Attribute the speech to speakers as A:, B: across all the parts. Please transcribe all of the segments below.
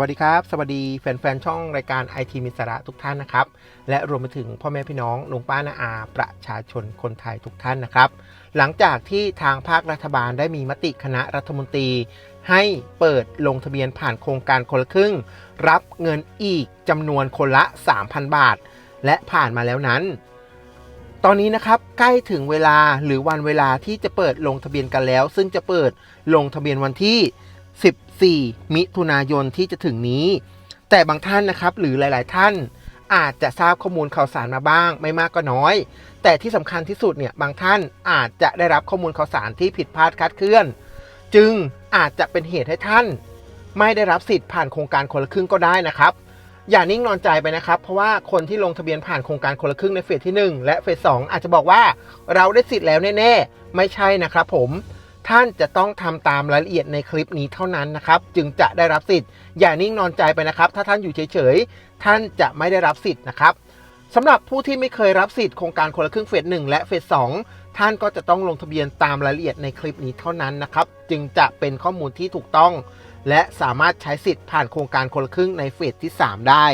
A: วัสดีครับ สวัสดีแฟนๆ ช่องรายการไอทีมิสระทุกท่านนะครับ และรวมไปถึงพ่อแม่พี่น้องลุงป้านาอา ประชาชนคนไทยทุกท่านนะครับ หลังจากที่ทางภาครัฐบาลได้มีมติคณะรัฐมนตรี ให้เปิดลงทะเบียนผ่านโครงการคนละครึ่ง รับเงินอีกจำนวนคนละ 3,000 บาท และผ่านมาแล้วนั้น ตอนนี้นะครับใกล้ถึงเวลาหรือวันเวลาที่จะเปิดลงทะเบียนกันแล้ว ซึ่งจะเปิดลงทะเบียนวันที่ 14 มิถุนายนที่จะถึงนี้ แต่บางท่านนะครับหรือหลาย ๆ ท่านอาจจะทราบข้อมูลข่าวสารมาบ้าง ไม่มากก็น้อย แต่ที่สำคัญที่สุดเนี่ยบางท่านอาจจะได้รับข้อมูลข่าวสารที่ผิดพลาดคลาดเคลื่อน จึงอาจจะเป็นเหตุให้ท่าน ไม่ได้รับสิทธิ์ผ่านโครงการคนละครึ่งก็ได้นะครับ อย่านิ่งนอนใจไปนะครับ เพราะว่าคนที่ลงทะเบียนผ่านโครงการคนละครึ่งในเฟสที่ 1 และเฟสสอาจจะบอกว่าเราได้สิทธิ์แล้วแน่ๆไม่ใช่นะครับผม ท่านจะต้องทำตามรายละเอียดในคลิปนี้เท่านั้นนะครับ จึงจะได้รับสิทธิ์ อย่านิ่งนอนใจไปนะครับ ถ้าท่านอยู่เฉยๆ ท่านจะไม่ได้รับสิทธิ์นะครับสำหรับผู้ที่ไม่เคยรับสิทธิ์โครงการคนละครึ่งเฟสหนึ่งและเฟสสองท่านก็จะต้องลงทะเบียนตามรายละเอียดในคลิปนี้เท่านั้นนะครับ จึงจะเป็นข้อมูลที่ถูกต้อง และสามารถใช้สิทธิ์ผ่านโครงการคนละครึ่งในเฟสที่ 3 ได้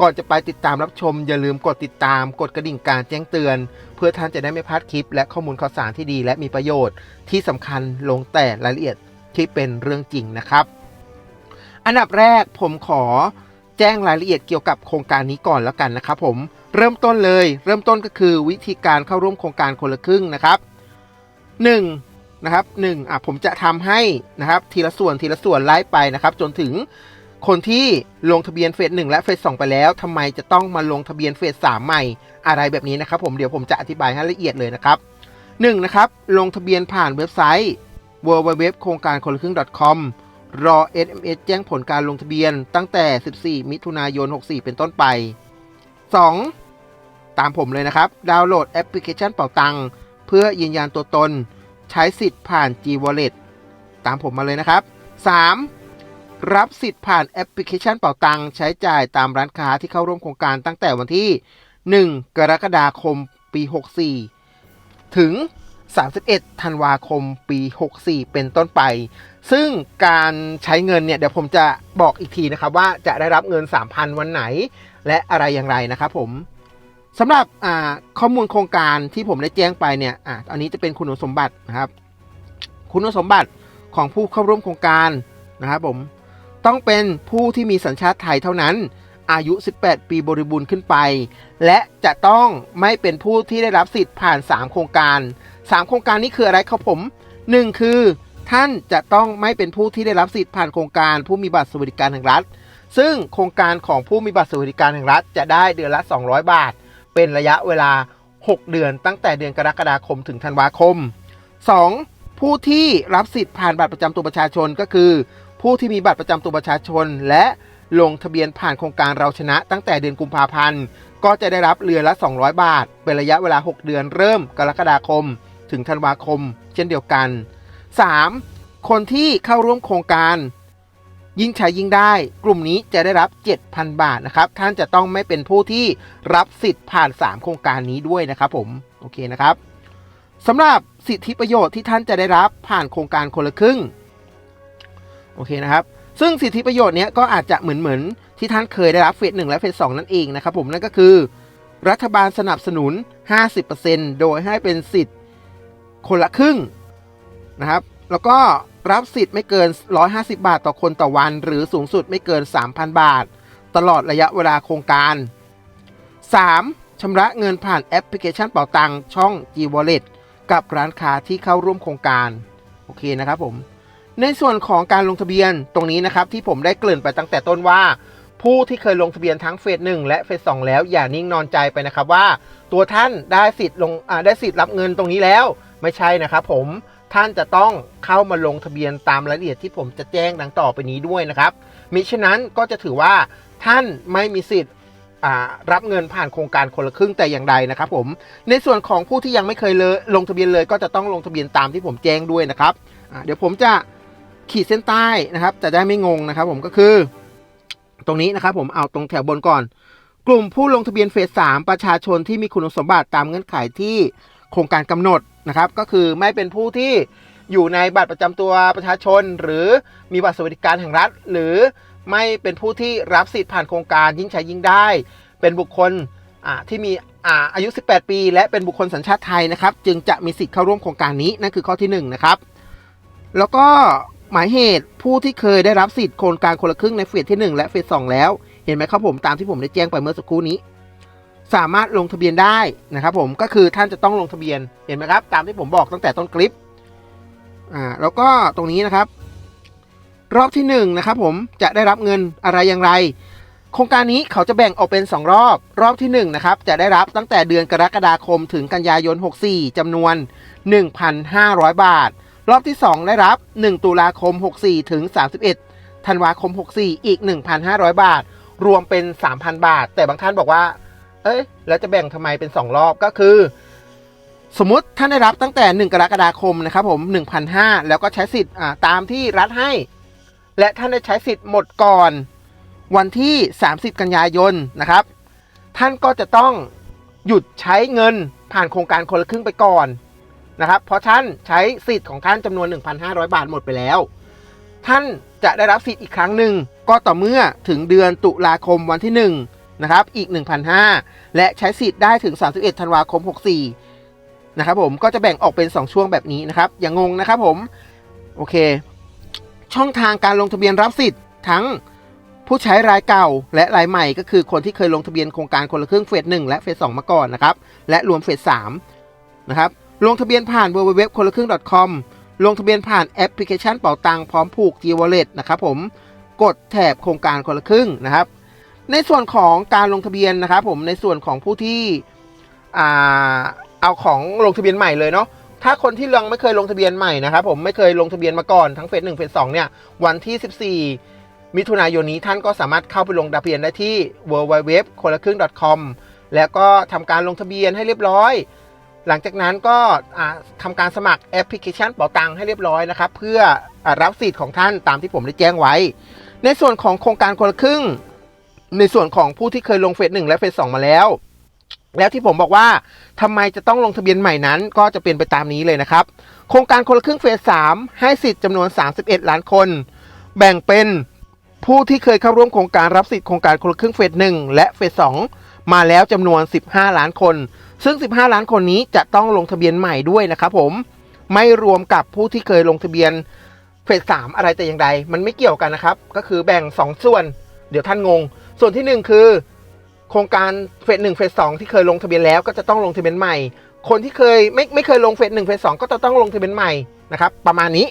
A: ก่อนจะไปติดตามรับชม อย่าลืมกดติดตาม กดกระดิ่งการแจ้งเตือน เพื่อท่านจะได้ไม่พลาดคลิป และข้อมูลข่าวสารที่ดีและมีประโยชน์ ที่สำคัญลงแต่รายละเอียดที่เป็นเรื่องจริงนะครับ อันดับแรกผมขอแจ้งรายละเอียดเกี่ยวกับโครงการนี้ก่อนแล้วกันนะครับผมเริ่มต้นเลย เริ่มต้นก็คือวิธีการเข้าร่วมโครงการคนละครึ่งนะครับห นะครับหนึ่งอะผมจะทำให้นะครับทีละส่วนทีละส่วนไล่ไปนะครับ จนถึงคนที่ลงทะเบียนเฟสหนึ่งและเฟสสองไปแล้วทำไมจะต้องมาลงทะเบียนเฟสสามใหม่อะไรแบบนี้นะครับ ผมเดี๋ยวผมจะอธิบายให้ละเอียดเลยนะครับหนึ่งนะครับลงทะเบียนผ่านเว็บไซต์ www โครงการคนละครึ่ง .com รอ SMS แจ้งผลการลงทะเบียนตั้งแต่ 14 มิถุนายน 64 เป็นต้นไป 2. ตามผมเลยนะครับ ดาวน์โหลดแอปพลิเคชันเป่าตัง เพื่อยืนยันตัวตน ใช้สิทธิ์ผ่าน G Wallet ตามผมมาเลยนะครับ 3. รับสิทธิ์ผ่านแอปพลิเคชันเป่าตังใช้จ่ายตามร้านค้าที่เข้าร่วมโครงการตั้งแต่วันที่ 1 กรกฎาคมปี 64 ถึง 31 ธันวาคมปี 64 เป็นต้นไป ซึ่งการใช้เงินเนี่ย เดี๋ยวผมจะบอกอีกทีนะครับ ว่าจะได้รับเงิน 3,000 วันไหน และอะไรอย่างไรนะครับผม สำหรับข้อมูลโครงการที่ผมได้แจ้งไปเนี่ยออันนี้จะเป็นคุณสมบัตินะครับ คุณสมบัติของผู้เข้าร่วมโครงการนะครับผมต้องเป็นผู้ที่มีสัญชาติไทยเท่านั้น อายุ 18 ปีบริบูรณ์ขึ้นไป และจะต้องไม่เป็นผู้ที่ได้รับสิทธิ์ผ่าน 3 โครงการ 3 โครงการนี้คืออะไรครับผม 1 คือ ท่านจะต้องไม่เป็นผู้ที่ได้รับสิทธิ์ผ่านโครงการ ผู้มีบัตรสวัสดิการแห่งรัฐ ซึ่งโครงการของผู้มีบัตรสวัสดิการแห่งรัฐ จะได้เดือนละ 200 บาท เป็นระยะเวลา 6 เดือนตั้งแต่เดือนกรกฎาคมถึงธันวาคม 2. ผู้ที่รับสิทธิ์ผ่านบัตรประจำตัวประชาชนก็คือ ผู้ที่มีบัตรประจำตัวประชาชน และลงทะเบียนผ่านโครงการเราชนะ ตั้งแต่เดือนกุมภาพันธ์ก็จะได้รับเรือละ 200 บาท เป็นระยะเวลา 6 เดือนเริ่มกรกฎาคม ถึงธันวาคม เช่นเดียวกัน 3. คนที่เข้าร่วมโครงการ ยิ่งใช้ยิ่งได้ กลุ่มนี้จะได้รับ 7,000 บาทนะครับ ท่านจะต้องไม่เป็นผู้ที่รับสิทธิ์ผ่าน 3 โครงการนี้ด้วยนะครับผม โอเคนะครับสำหรับสิทธิประโยชน์ที่ท่านจะได้รับผ่านโครงการคนละครึ่ง โอเคนะครับ ซึ่งสิทธิประโยชน์เนี้ยก็อาจจะเหมือนเหมือนที่ท่านเคยได้รับเฟสหนึ่งและเฟสสองนั่นเองนะครับผม นั่นก็คือ รัฐบาลสนับสนุน 50%โดยให้เป็นสิทธิ์คนละครึ่งนะครับ แล้วก็ รับสิทธิ์ไม่เกิน 150 บาทต่อคนต่อวัน หรือสูงสุดไม่เกิน 3,000 บาท ตลอดระยะเวลาโครงการ 3. ชำระเงินผ่านแอปพลิเคชันเป๋าตังช่อง G Wallet กับร้านค้าที่เข้าร่วมโครงการ โอเคนะครับผม ในส่วนของการลงทะเบียนตรงนี้นะครับ ที่ผมได้เกริ่นไปตั้งแต่ต้นว่า ผู้ที่เคยลงทะเบียนทั้งเฟสหนึ่งและเฟสสองแล้วอย่านิ่งนอนใจไปนะครับว่า ตัวท่านได้สิทธิ์ลงได้สิทธิ์รับเงินตรงนี้แล้ว ไม่ใช่นะครับผม ท่านจะต้องเข้ามาลงทะเบียนตามรายละเอียดที่ผมจะแจ้งดังต่อไปนี้ด้วยนะครับ มิฉะนั้นก็จะถือว่าท่านไม่มีสิทธิ์รับเงินผ่านโครงการคนละครึ่งแต่อย่างใดนะครับผม ในส่วนของผู้ที่ยังไม่เคยเลยลงทะเบียนเลยก็จะต้องลงทะเบียนตามที่ผมแจ้งด้วยนะครับ เดี๋ยวผมจะขีดเส้นใต้นะครับ จะได้ไม่งงนะครับ ผมก็คือ ตรงนี้นะครับผมเอาตรงแถวบนก่อน กลุ่มผู้ลงทะเบียนเฟสสามประชาชนที่มีคุณสมบัติตามเงื่อนไขที่ โครงการกำหนดนะครับก็คือไม่เป็นผู้ที่อยู่ในบัตรประจำตัวประชาชน หรือมีบัตรสวัสดิการแห่งรัฐ หรือไม่เป็นผู้ที่รับสิทธิ์ผ่านโครงการยิ่งใช้ยิ่งได้ เป็นบุคคลอ่าที่มีอ่าอายุ 18 ปี และเป็นบุคคลสัญชาติไทยนะครับ จึงจะมีสิทธิ์เข้าร่วมโครงการนี้นั่นคือข้อที่1นะครับแล้วก็หมายเหตุผู้ที่เคยได้รับสิทธิ์โครงการคนละครึ่งในเฟสที่ 1 และเฟส2แล้ว เห็นไหมครับผมตามที่ผมได้แจ้งไปเมื่อสักครู่นี้ สามารถลงทะเบียนได้นะครับผมก็คือท่านจะต้องลงทะเบียนเห็นไหมครับ ตามที่ผมบอกตั้งแต่ต้นคลิปอ่าแล้วก็ตรงนี้นะครับ รอบที่1นงนะครับผมจะได้รับเงินอะไรอย่างไร โครงการนี้เขาจะแบ่งออกเป็น 2 รอบ รอบที่1นะครับจะได้รับตั้งแต่เดือนกรกฎาคมถึงกันยายน 64จำนวน 1,500 บาท รอบที่ 2 ได้รับ 1 ตุลาคม 64 ถึง 31ธันวาคม 64 อีก 1,500 บาท รวมเป็น 3,000 บาท แต่บางท่านบอกว่า เอ้ยแล้วจะแบ่งทำไมเป็น 2 รอบก็คือ สมมติท่านได้รับตั้งแต่ 1 กรกฎาคมนะครับผม1,500แล้วก็ใช้สิทธิ์ตามที่รัฐให้ และท่านได้ใช้สิทธิ์หมดก่อน วันที่ 30 กันยายนนะครับ ท่านก็จะต้องหยุดใช้เงินผ่านโครงการคนละครึ่งไปก่อนนะครับ เพราะท่านใช้สิทธิ์ของท่านจำนวน 1,500 บาทหมดไปแล้ว ท่านจะได้รับสิทธิ์อีกครั้งหนึ่งก็ต่อเมื่อถึงเดือนตุลาคมวันที่ 1 นะครับอีก 1,500 และใช้สิทธิ์ได้ถึง 31 ธันวาคม 64 นะครับผมก็จะแบ่งออกเป็น 2 ช่วงแบบนี้นะครับ อย่างงงนะครับผม โอเค ช่องทางการลงทะเบียนรับสิทธิ์ทั้งผู้ใช้รายเก่าและรายใหม่ก็คือคนที่เคยลงทะเบียนโครงการคนละครึ่งเฟสหนึ่งและเฟสสองมาก่อนนะครับ และรวมเฟสสามนะครับลงทะเบียนผ่าน www คนละครึ่ง .com ลงทะเบียนผ่านแอปพลิเคชันเป๋าตังพร้อมผูก G Wallet นะครับผมกดแถบโครงการคนละครึ่งนะครับ ในส่วนของการลงทะเบียนนะครับผมในส่วนของผู้ที่เอาของลงทะเบียนใหม่เลยเนาะถ้าคนที่ยังไม่เคยลงทะเบียนใหม่นะครับผมไม่เคยลงทะเบียนมาก่อนทั้งเฟสหนึ่งเฟสสองเนี่ยวันที่ 14 มิถุนายนนี้ท่านก็สามารถเข้าไปลงทะเบียนได้ที่ www คนละครึ่ง .com แล้วก็ทำการลงทะเบียนให้เรียบร้อย หลังจากนั้นก็อ่าทำการสมัครแอปพลิเคชันเป๋าตังให้เรียบร้อยนะครับเพื่ออรับสิทธิ์ของท่านตามที่ผมได้แจ้งไว้ ในส่วนของโครงการคนละครึ่ง ในส่วนของผู้ที่เคยลงเฟสหนึ่งและเฟสสองมาแล้ว แล้วที่ผมบอกว่าทำไมจะต้องลงทะเบียนใหม่นั้น ก็จะเป็นไปตามนี้เลยนะครับ โครงการคนละครึ่งเฟสสามให้สิทธิ์จำนวน 31 ล้านคน แบ่งเป็นผู้ที่เคยเข้าร่วมโครงการรับสิทธิ์โครงการคนละครึ่งเฟสหนึ่งและเฟสสองมาแล้วจำนวน 15 ล้านคน ซึ่ง 15 ล้านคนนี้จะต้องลงทะเบียนใหม่ด้วยนะครับผมไม่รวมกับผู้ที่เคยลงทะเบียนเฟสสามอะไรแต่อย่างใด มันไม่เกี่ยวกันนะครับ ก็คือแบ่ง 2 ส่วน เดี๋ยวท่านงง ส่วนทีหนึ่1 คือ โครงการเฟสหนึ่งเฟสสองที่เคยลงทะเบียนแล้วก็จะต้องลงทะเบียนใหม่ คนที่เคยไม่ไม่เคยลงเฟสหนึ่งเฟสสองก็จะต้องลงทะเบียนใหม่นะครับประมาณนี้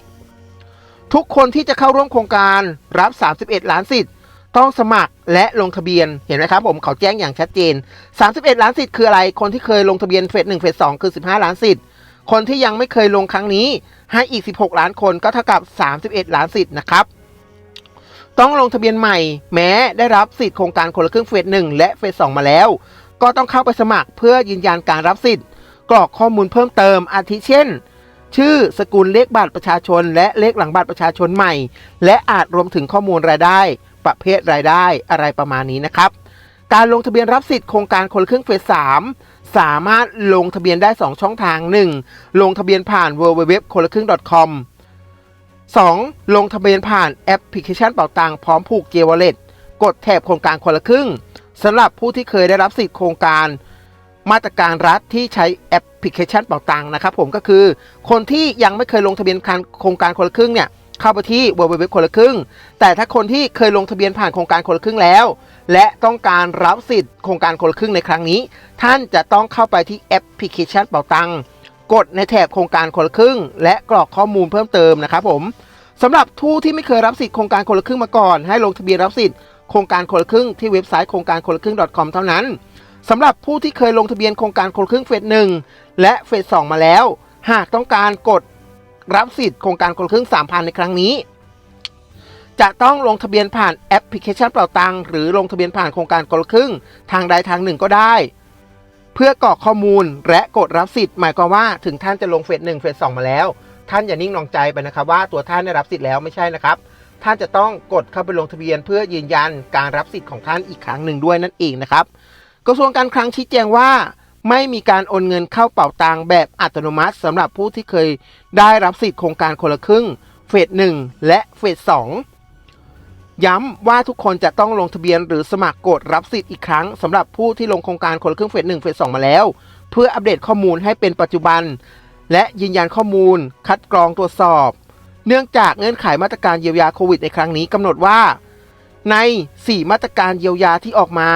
A: ทุกคนที่จะเข้าร่วมโครงการรับ 31 ล้านสิทธิ์ต้องสมัครและลงทะเบียนเห็นไหมครับผมเขาแจ้งอย่างชัดเจน 31 ล้านสิทธิ์คืออะไร คนที่เคยลงทะเบียนเฟสหนึ่งเฟสสองคือ 15 ล้านสิทธิ์คนที่ยังไม่เคยลงครั้งนี้ให้อีก 16 ล้านคนก็เท่ากับ 31 ล้านสิทธิ์นะครับ ต้องลงทะเบียนใหม่ แม้ได้รับสิทธิ์โครงการคนละครึ่งเฟสหนึ่งและเฟสสองมาแล้ว ก็ต้องเข้าไปสมัครเพื่อยืนยันการรับสิทธิ์ กรอกข้อมูลเพิ่มเติมอาทิเช่น ชื่อสกุลเลขบัตรประชาชน และเลขหลังบัตรประชาชนใหม่ และอาจรวมถึงข้อมูลรายได้ ประเภทรายได้อะไรประมาณนี้นะครับ การลงทะเบียนรับสิทธิ์โครงการคนละครึ่งเฟสสามสามารถลงทะเบียนได้ 2 ช่องทาง 1. ลงทะเบียนผ่าน www คนละครึ่ง .com 2. ลงทะเบียนผ่านแอปพลิเคชันเป๋าตังพร้อมผูกเจวเลตกดแถบโครงการคนละครึ่งสำหรับผู้ที่เคยได้รับสิทธิโครงการ มาตรการรัฐที่ใช้แอปพลิเคชันเป๋าตังนะครับผมก็คือ คนที่ยังไม่เคยลงทะเบียนโครงการคนละครึ่งเนี่ยเข้าไปที่ www คนละครึ่ง แต่ถ้าคนที่เคยลงทะเบียนผ่านโครงการคนละครึ่งแล้ว และต้องการรับสิทธิ์โครงการคนละครึ่งในครั้งนี้ ท่านจะต้องเข้าไปที่แอปพลิเคชันเป๋าตัง กดในแถบโครงการคนละครึ่ง และกรอกข้อมูลเพิ่มเติมนะครับผมสำหรับผู้ที่ไม่เคยรับสิทธิ์โครงการคนละครึ่งมาก่อน ให้ลงทะเบียนรับสิทธิ์โครงการคนละครึ่งที่เว็บไซต์โครงการคนละครึ่ง .com เท่านั้นสำหรับผู้ที่เคยลงทะเบียนโครงการคนละครึ่งเฟสหนึ่งและเฟสสองมาแล้ว หากต้องการกดรับสิทธิ์โครงการคนละครึ่ง 3,000 ในครั้งนี้ จะต้องลงทะเบียนผ่านแอปพลิเคชันเป่าตังหรือลงทะเบียนผ่านโครงการคนละครึ่ง ทางใดทางหนึ่งก็ได้ เพื่อกรอกข้อมูลและกดรับสิทธิ์หมายความว่าถึงท่านจะลงเฟสหนึ่งเฟสสองมาแล้ว ท่านอย่านิ่งนองใจไปนะครับว่าตัวท่านได้รับสิทธิ์แล้วไม่ใช่นะครับ ท่านจะต้องกดเข้าไปลงทะเบียน เพื่อยืนยันการรับสิทธิ์ของท่านอีกครั้งหนึ่งด้วยนั่นเองนะครับกระทรวงการคลังชี้แจงว่า ไม่มีการโอนเงินเข้าเป่าตังแบบอัตโนมัติสำหรับผู้ที่เคยได้รับสิทธิ์โครงการคนละครึ่งเฟสหนึ่งและเฟสสอง ย้ำว่าทุกคนจะต้องลงทะเบียนหรือสมัครกดรับสิทธิ์อีกครั้งสำหรับผู้ที่ลงโครงการคนละครึ่งเฟสหนึ่งเฟสสองมาแล้ว เพื่ออัปเดตข้อมูลให้เป็นปัจจุบัน และยืนยันข้อมูล คัดกรองตรวจสอบ เนื่องจากเงื่อนไขมาตรการเยียวยาโควิดในครั้งนี้กำหนดว่า ใน 4 มาตรการเยียวยาที่ออกมา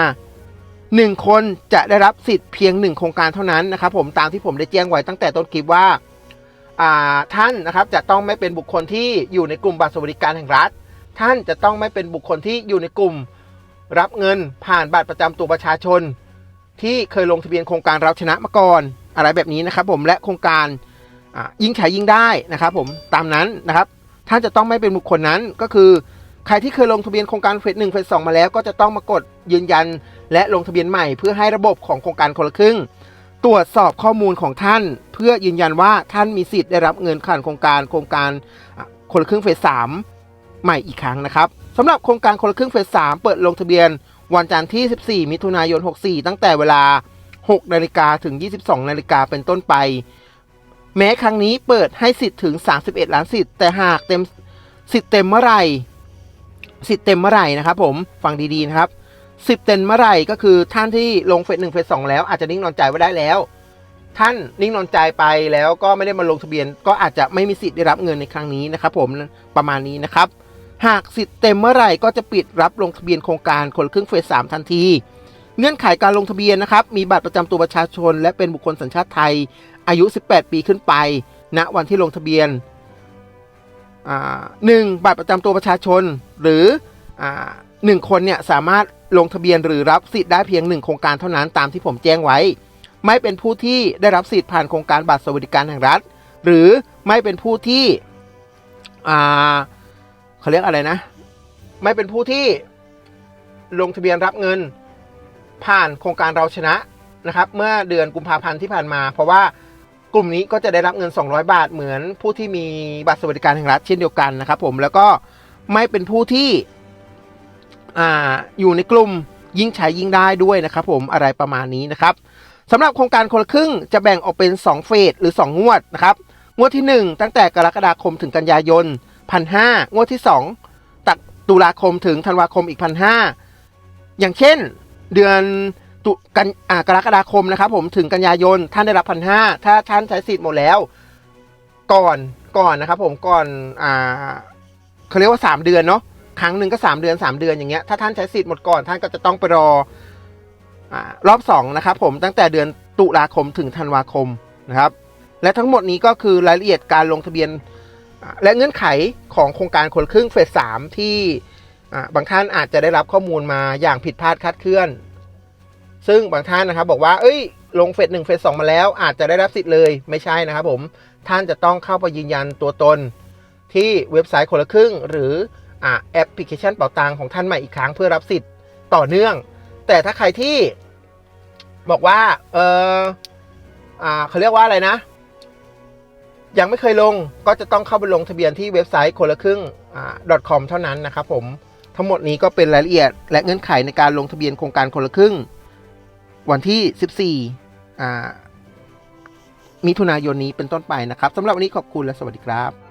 A: 1 คนจะได้รับสิทธิ์เพียง 1 โครงการเท่านั้นนะครับผมตามที่ผมได้แจ้งไว้ตั้งแต่ต้นคลิปว่าอ่าท่านนะครับจะต้องไม่เป็นบุคคลที่อยู่ในกลุ่มบัตรสวัสดิการแห่งรัฐ ท่านจะต้องไม่เป็นบุคคลที่อยู่ในกลุ่ม รับเงินผ่านบัตรประจำตัวประชาชน ที่เคยลงทะเบียนโครงการเราชนะมาก่อน อะไรแบบนี้นะครับผมและโครงการยิ่งใช้ยิ่งได้นะครับผมตามนั้นนะครับท่านจะต้องไม่เป็นบุคคลนั้นก็คือใครที่เคยลงทะเบียนโครงการเฟสหนึ่งเฟสสองมาแล้วก็จะต้องมากดยืนยัน และลงทะเบียนใหม่เพื่อให้ระบบของโครงการคนละครึ่ง ตรวจสอบข้อมูลของท่าน เพื่อยืนยันว่าท่านมีสิทธิ์ได้รับเงินผ่านโครงการโครงการคนละครึ่งเฟสสาม ใหม่อีกครั้งนะครับสำหรับโครงการคนละครึ่งเฟสสามเปิดลงทะเบียน วันจันทร์ที่ 14 มิถุนายน 64 ตั้งแต่เวลา 6 นาฬิกาถึง 22 นาฬิกาเป็นต้นไป แม้ครั้งนี้เปิดให้สิทธิ์ถึง 31 ล้านสิทธิ์แต่หากเต็มสิทธิ์เต็มเมื่อไหร่สิทธิ์เต็มเมื่อไหร่นะครับผมฟังดีๆนะครับสิบเต็มเมื่อไหร่ก็คือท่านที่ลงเฟสหนึ่งเฟสสองแล้วอาจจะนิ่งนอนใจไว้ได้แล้ว ท่านนิ่งนอนใจไปแล้วก็ไม่ได้มาลงทะเบียน ก็อาจจะไม่มีสิทธิ์ได้รับเงินในครั้งนี้นะครับผมประมาณนี้นะครับ หากสิทธิ์เต็มเมื่อไหร่ก็จะปิดรับลงทะเบียนโครงการคนละครึ่งเฟสสามทันที เงื่อนไขการลงทะเบียนนะครับ มีบัตรประจำตัวประชาชน และเป็นบุคคลสัญชาติไทย อายุ 18 ปีขึ้นไป ณ วันที่ลงทะเบียนหนึ่งบัตรประจำตัวประชาชน หรืออหนึ่งคนเนี่ยสามารถลงทะเบียนหรือรับสิทธิ์ได้เพียงหนึ่งโครงการเท่านั้นตามที่ผมแจ้งไว้ ไม่เป็นผู้ที่ได้รับสิทธิ์ผ่านโครงการบัตรสวัสดิการแห่งรัฐ หรือไม่เป็นผู้ที่ เขาเรียกอะไรนะ ไม่เป็นผู้ที่ลงทะเบียนรับเงินผ่านโครงการเราชนะนะครับ เมื่อเดือนกุมภาพันธ์ที่ผ่านมา เพราะว่ากลุ่มนี้ก็จะได้รับเงิน 200 บาทเหมือนผู้ที่มีบัตรสวัสดิการแห่งรัฐเช่นเดียวกันนะครับ ผมแล้วก็ไม่เป็นผู้ที่อ่อยู่ในกลุ่มยิ่งใช้ยิ่งได้ด้วยนะครับ ผมอะไรประมาณนี้นะครับสำหรับโครงการคนละครึ่งจะแบ่งออกเป็น 2 เฟสหรือ 2 งวดนะครับงวดที่ 1 ตั้งแต่กรกฎาคมถึงกันยายน พันห้างวดที่2ตัดตุลาคมถึงธันวาคมอีกพันห้าอย่างเช่น เดือนตุกันอ่ากรกฎาคมนะครับผมถึงกันยายนท่านได้รับพันห้าถ้าท่านใช้สิทธิ์หมดแล้ว ก่อนก่อนนะครับผมก่อนอ่าเขาเรียกว่า3เดือนเนาะครั้งหนึ่งก็3เดือน3เดือนอย่างเงี้ยถ้าท่านใช้สิทธิ์หมดก่อนท่านก็จะต้องไปรออ่ารอบ2นะครับผมตั้งแต่เดือนตุลาคมถึงธันวาคมนะครับและทั้งหมดนี้ก็คือรายละเอียดการลงทะเบียน และเงื่อนไขของโครงการคนครึ่งเฟสสามที่บางท่านอาจจะได้รับข้อมูลมาอย่างผิดพลาดคลาดเคลื่อน ซึ่งบางท่านนะครับบอกว่า เอ้ย ลงเฟสหนึ่งเฟสสองมาแล้ว อาจจะได้รับสิทธิ์เลยไม่ใช่นะครับผม ท่านจะต้องเข้าไปยืนยันตัวตน ที่เว็บไซต์คนละครึ่ง หรืออแอปพลิเคชันเป๋าตังของท่านใหม่อีกครั้งเพื่อรับสิทธิ์ต่อเนื่อง แต่ถ้าใครที่บอกว่า เอออเขาเรียกว่าอะไรนะ ยังไม่เคยลงก็จะต้องเข้าไปลงทะเบียนที่เว็บไซต์คนละครึ่ง .com เท่านั้นนะครับผมทั้งหมดนี้ก็เป็นรายละเอียด และเงื่อนไขในการลงทะเบียนโครงการคนละครึ่ง วันที่ 14มิถุนายนนี้เป็นต้นไปนะครับสำหรับวันนี้ขอบคุณและสวัสดีครับ